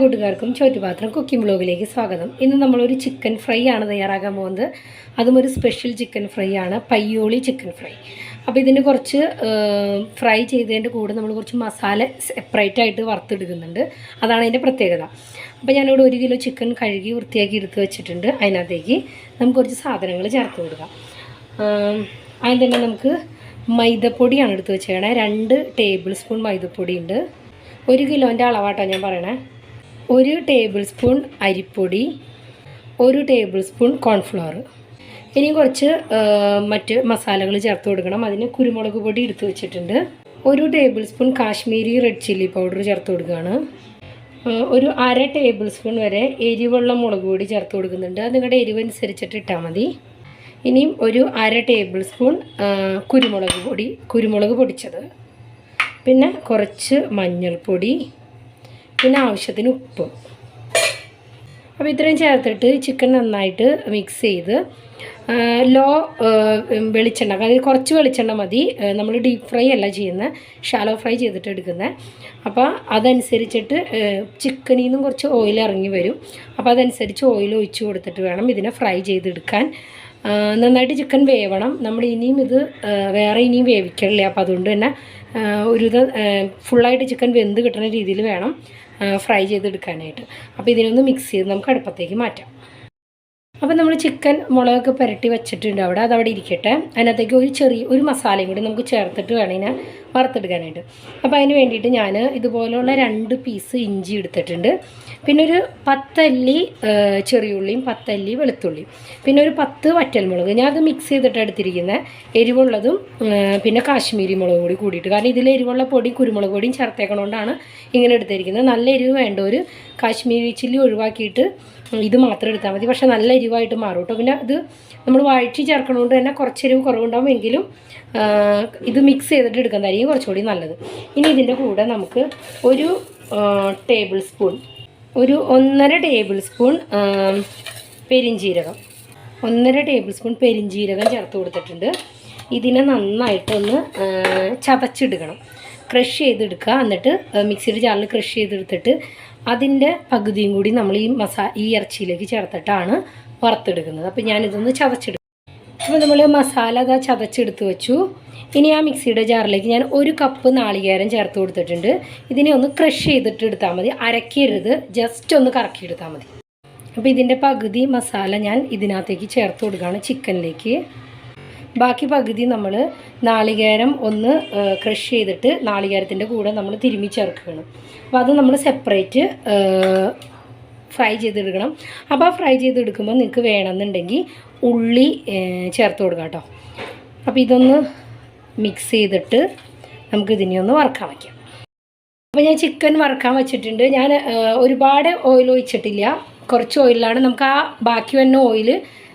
കൂട്ടുകാർക്കും ചോറ്റുപാത്രം കുക്കിംഗ് ബ്ലോഗിലേക്ക് സ്വാഗതം. ഇന്ന് നമ്മളൊരു ചിക്കൻ ഫ്രൈ ആണ് തയ്യാറാക്കാൻ പോകുന്നത്. അതും ഒരു സ്പെഷ്യൽ ചിക്കൻ ഫ്രൈ ആണ് പയ്യോളി ചിക്കൻ ഫ്രൈ. അപ്പോൾ ഇതിന് കുറച്ച് ഫ്രൈ ചെയ്തതിന്റെ കൂടെ നമ്മൾ കുറച്ച് മസാല സെപ്പറേറ്റ് ആയിട്ട് വറുത്തെടുക്കുന്നുണ്ട്. അതാണ് അതിന്റെ പ്രത്യേകത. അപ്പോൾ ഞാനിവിടെ ഒരു കിലോ ചിക്കൻ കഴുകി വൃത്തിയാക്കി എടുത്ത് വെച്ചിട്ടുണ്ട്. അതിനകത്തേക്ക് നമുക്ക് കുറച്ച് സാധനങ്ങൾ ചേർത്ത് കൊടുക്കാം. അതിന് തന്നെ നമുക്ക് മൈദപ്പൊടിയാണ് എടുത്ത് വെച്ചേക്കണേ. രണ്ട് ടേബിൾ സ്പൂൺ മൈദപ്പൊടി ഉണ്ട്. ഒരു കിലോന്റെ അളവാട്ടോ ഞാൻ പറയണേ. ഒരു ടേബിൾ സ്പൂൺ അരിപ്പൊടി ഒരു ടേബിൾ സ്പൂൺ കോൺഫ്ലവർ ഇനി കുറച്ച് മറ്റ് മസാലകൾ ചേർത്ത് കൊടുക്കണം. അതിന് കുരുമുളക് പൊടി എടുത്ത് വെച്ചിട്ടുണ്ട്. ഒരു tablespoon Kashmiri red chilli powder ചേർത്ത് കൊടുക്കുകയാണ്. ഒരു അര ടേബിൾ സ്പൂൺ വരെ എരിവുള്ള മുളക് പൊടി ചേർത്ത് കൊടുക്കുന്നുണ്ട്. അത് നിങ്ങളുടെ എരിവനുസരിച്ചിട്ട് ഇട്ടാൽ മതി. ഇനിയും ഒരു അര ടേബിൾ സ്പൂൺ കുരുമുളക് പൊടി കുരുമുളക് പൊടിച്ചത്. പിന്നെ കുറച്ച് മഞ്ഞൾപ്പൊടി പിന്നെ ആവശ്യത്തിന് ഉപ്പ്. അപ്പോൾ ഇത്രയും ചേർത്തിട്ട് ചിക്കൻ നന്നായിട്ട് മിക്സ് ചെയ്ത് ലോ വെളിച്ചെണ്ണ അതായത് കുറച്ച് വെളിച്ചെണ്ണ മതി. നമ്മൾ ഡീപ്പ് ഫ്രൈ അല്ല ചെയ്യുന്നത് ഷാലോ ഫ്രൈ ചെയ്തിട്ട് എടുക്കുന്നത് അപ്പോൾ അതനുസരിച്ചിട്ട് ചിക്കനിൽ നിന്നും കുറച്ച് ഓയിൽ ഇറങ്ങി വരും. അപ്പോൾ അതനുസരിച്ച് ഓയിൽ ഒഴിച്ചു കൊടുത്തിട്ട് വേണം ഇതിനെ ഫ്രൈ ചെയ്തെടുക്കാൻ. നന്നായിട്ട് ചിക്കൻ വേവണം. നമ്മൾ ഇനിയും ഇത് വേറെ ഇനിയും വേവിക്കണില്ല? അപ്പോൾ അതുകൊണ്ട് തന്നെ ഒരു ഫുള്ളായിട്ട് ചിക്കൻ വെന്ത് കിട്ടുന്ന രീതിയിൽ വേണം. ഫ്രൈ ചെയ്തെടുക്കാനായിട്ട്. അപ്പോൾ ഇതിനൊന്ന് മിക്സ് ചെയ്ത് നമുക്ക് അടുപ്പത്തേക്ക് മാറ്റാം. അപ്പോൾ നമ്മൾ ചിക്കൻ മുളകൊക്കെ പുരട്ടി വെച്ചിട്ടുണ്ട്. അവിടെ അതവിടെ ഇരിക്കട്ടെ. അതിനകത്തേക്ക് ഒരു ചെറിയ ഒരു മസാലയും കൂടി നമുക്ക് ചേർത്തിട്ട് വേണം ഇതിനെ വറുത്തെടുക്കാനായിട്ട്. അപ്പോൾ അതിന് വേണ്ടിയിട്ട് ഞാൻ ഇതുപോലെയുള്ള രണ്ട് പീസ് ഇഞ്ചി എടുത്തിട്ടുണ്ട്. പിന്നെ ഒരു പത്തല്ലി ചെറിയ ചെറിയുള്ളിയും പത്തല്ലി വെളുത്തുള്ളിയും. പിന്നെ ഒരു പത്ത് വറ്റൽമുളക്. ഞാൻ അത് മിക്സ് ചെയ്തിട്ട് എടുത്തിരിക്കുന്നത് എരിവുള്ളതും പിന്നെ കാശ്മീരി മുളകും കൂടി കൂടിയിട്ട്. കാരണം ഇതിൽ എരിവുള്ള പൊടി കുരുമുളക് പൊടിയും ചേർത്തേക്കണോണ്ടാണ് ഇങ്ങനെ എടുത്തിരിക്കുന്നത്. നല്ല എരിവ് വേണ്ട. ഒരു കാശ്മീരി ചില്ലി ഒഴിവാക്കിയിട്ട് ഇത് മാത്രം എടുത്താൽ മതി. പക്ഷേ നല്ല എരിവായിട്ട് മാറും കേട്ടോ. പിന്നെ ഇത് നമ്മൾ വഴറ്റി ചേർക്കണോണ്ട് തന്നെ കുറച്ച് എരിവ് കുറവുണ്ടാവും എങ്കിലും ഇത് മിക്സ് ചെയ്തിട്ട് എടുക്കുന്നതായിരിക്കും കുറച്ചുകൂടി നല്ലത്. ഇനി ഇതിന്റെ കൂടെ നമുക്ക് ഒരു ടേബിൾ സ്പൂൺ ഒരു ഒന്നര ടേബിൾ സ്പൂൺ പെരിഞ്ചീരകം ഒന്നര ടേബിൾ സ്പൂൺ പെരിഞ്ചീരകം ചേർത്ത് കൊടുത്തിട്ടുണ്ട്. ഇതിനെ നന്നായിട്ടൊന്ന് ചതച്ചെടുക്കണം ക്രഷ് ചെയ്തെടുക്കുക. എന്നിട്ട് മിക്സിയുടെ ജാറിൽ ക്രഷ് ചെയ്തെടുത്തിട്ട് അതിന്റെ പകുതിയും കൂടി നമ്മൾ ഈ മസാ ഈ ഇറച്ചിയിലേക്ക് ചേർത്തിട്ടാണ് വറുത്തെടുക്കുന്നത്. അപ്പോൾ ഞാനിതൊന്ന് ചതച്ചെടുക്കും അപ്പോൾ നമ്മൾ മസാല അതാ ചതച്ചെടുത്ത് വെച്ചു. ഇനി ആ മിക്സിയുടെ ജാറിലേക്ക് ഞാൻ ഒരു കപ്പ് നാളികേരം ചേർത്ത് കൊടുത്തിട്ടുണ്ട്. ഇതിനെ ഒന്ന് ക്രഷ് ചെയ്തിട്ട് എടുത്താൽ മതി. അരക്കരുത്. ജസ്റ്റ് ഒന്ന് കറക്കിയെടുത്താൽ മതി. അപ്പോൾ ഇതിന്റെ പകുതി മസാല ഞാൻ ഇതിനകത്തേക്ക് ചേർത്ത് കൊടുക്കുകയാണ് ചിക്കനിലേക്ക്. ബാക്കി പകുതി നമ്മൾ നാളികേരം ഒന്ന് ക്രഷ് ചെയ്തിട്ട് നാളികേരത്തിന്റെ കൂടെ നമ്മൾ തിരുമ്മി ചേർക്കുകയാണ് അപ്പോൾ അത് നമ്മൾ സെപ്പറേറ്റ് ഫ്രൈ ചെയ്തെടുക്കണം. അപ്പോൾ ആ ഫ്രൈ ചെയ്തെടുക്കുമ്പോൾ നിങ്ങൾക്ക് വേണമെന്നുണ്ടെങ്കിൽ ഉള്ളി ചേർത്ത് കൊടുക്കാം കേട്ടോ. അപ്പോൾ ഇതൊന്ന് മിക്സ് ചെയ്തിട്ട് നമുക്ക് ഇതിനെ ഒന്ന് വറുക്കാൻ വയ്ക്കാം അപ്പോൾ ഞാൻ ചിക്കൻ വറക്കാൻ വെച്ചിട്ടുണ്ട്. ഞാൻ ഒരുപാട് ഓയിൽ ഒഴിച്ചിട്ടില്ല. കുറച്ച് ഓയിലാണ് നമുക്ക് ആ ബാക്കി വന്ന ഓയിൽ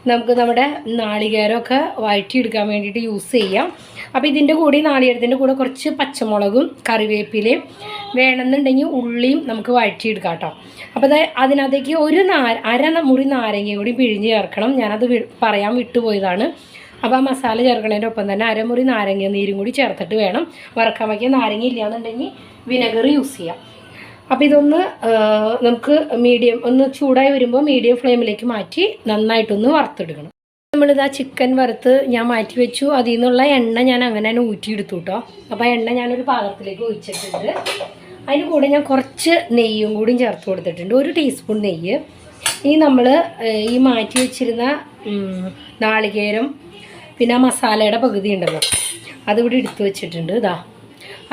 നമുക്ക് നമ്മുടെ നാളികേരമൊക്കെ വഴറ്റിയെടുക്കാൻ വേണ്ടിയിട്ട് യൂസ് ചെയ്യാം. അപ്പോൾ ഇതിന്റെ കൂടെ നാളികേരത്തിന്റെ കൂടെ കുറച്ച് പച്ചമുളകും കറിവേപ്പിലയും വേണമെന്നുണ്ടെങ്കിൽ ഉള്ളിയും നമുക്ക് വഴറ്റിയെടുക്കാം കേട്ടോ. അപ്പോൾ അത് അതിനകത്തേക്ക് ഒരു നാര അര മുറി നാരങ്ങയും കൂടി പിഴിഞ്ഞ് ചേർക്കണം. ഞാനത് പറയാൻ വിട്ടുപോയതാണ്. അപ്പോൾ ആ മസാല ചേർക്കണതിന്റെ ഒപ്പം തന്നെ അരമുറി നാരങ്ങ നീരും കൂടി ചേർത്തിട്ട് വേണം. വറക്കാൻ വയ്ക്കാൻ നാരങ്ങ ഇല്ലയെന്നുണ്ടെങ്കിൽ വിനെഗർ യൂസ് ചെയ്യാം. അപ്പോൾ ഇതൊന്ന് നമുക്ക് മീഡിയം ഒന്ന് ചൂടായി വരുമ്പോൾ മീഡിയം ഫ്ലെയിമിലേക്ക് മാറ്റി നന്നായിട്ടൊന്ന് വറുത്തെടുക്കണം. നമ്മളിതാ ചിക്കൻ വറുത്ത് ഞാൻ മാറ്റി വെച്ചു. അതിൽ നിന്നുള്ള എണ്ണ ഞാൻ അങ്ങനെ തന്നെ ഊറ്റിയെടുത്തു കേട്ടോ അപ്പോൾ ആ എണ്ണ ഞാനൊരു പാത്രത്തിലേക്ക് ഒഴിച്ചിട്ടുണ്ട്. അതിന് കൂടെ ഞാൻ കുറച്ച് നെയ്യും കൂടിയും ചേർത്ത് കൊടുത്തിട്ടുണ്ട്. ഒരു ടീസ്പൂൺ നെയ്യ്. ഇനി നമ്മൾ ഈ മാറ്റി വെച്ചിരുന്ന നാളികേരം പിന്നെ മസാലയുടെ പകുതി ഉണ്ടല്ലോ. അതിവിടെ എടുത്തു വെച്ചിട്ടുണ്ട്. ഇതാ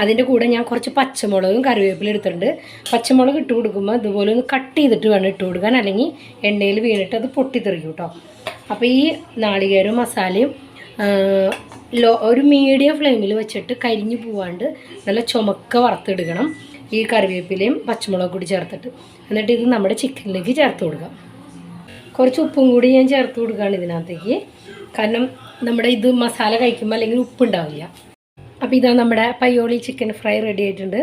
അതിന്റെ കൂടെ ഞാൻ കുറച്ച് പച്ചമുളകും കറിവേപ്പിലും എടുത്തിട്ടുണ്ട്. പച്ചമുളക് ഇട്ട് കൊടുക്കുമ്പോൾ ഇതുപോലെ ഒന്ന് കട്ട് ചെയ്തിട്ട് വേണം ഇട്ട് കൊടുക്കാൻ. അല്ലെങ്കിൽ എണ്ണയിൽ വീണിട്ട് അത് പൊട്ടിത്തെറിക്കും കേട്ടോ അപ്പോൾ ഈ നാളികേരവും മസാലയും ലോ ഒരു മീഡിയം ഫ്ലെയിമിൽ വെച്ചിട്ട് കരിഞ്ഞു പോവാണ്ട് നല്ല ചുമക്ക വറുത്തെടുക്കണം. ഈ കറിവേപ്പിലയും പച്ചമുളകും കൂടി ചേർത്തിട്ട്. എന്നിട്ട് ഇത് നമ്മുടെ ചിക്കനിലേക്ക് ചേർത്ത് കൊടുക്കാം. കുറച്ച് ഉപ്പും കൂടി ഞാൻ ചേർത്ത് കൊടുക്കുകയാണ് ഇതിനകത്തേക്ക്. കാരണം നമ്മുടെ ഇത് മസാല കഴിക്കുമ്പോൾ അല്ലെങ്കിൽ ഉപ്പുണ്ടാവില്ല അപ്പോൾ ഇതാ നമ്മുടെ പയ്യോളി ചിക്കൻ ഫ്രൈ റെഡി ആയിട്ടുണ്ട്.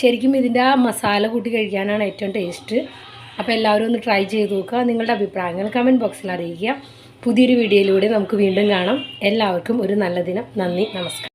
ശരിക്കും ഇതിന്റെ ആ മസാല കൂട്ടി കഴിക്കാനാണ് ഏറ്റവും ടേസ്റ്റ് അപ്പോൾ എല്ലാവരും ഒന്ന് ട്രൈ ചെയ്ത് നോക്കുക. നിങ്ങളുടെ അഭിപ്രായങ്ങൾ കമന്റ് ബോക്സിൽ അറിയിക്കുക. പുതിയൊരു വീഡിയോയിലൂടെ നമുക്ക് വീണ്ടും കാണാം. എല്ലാവർക്കും ഒരു നല്ല ദിനം. നന്ദി. നമസ്കാരം.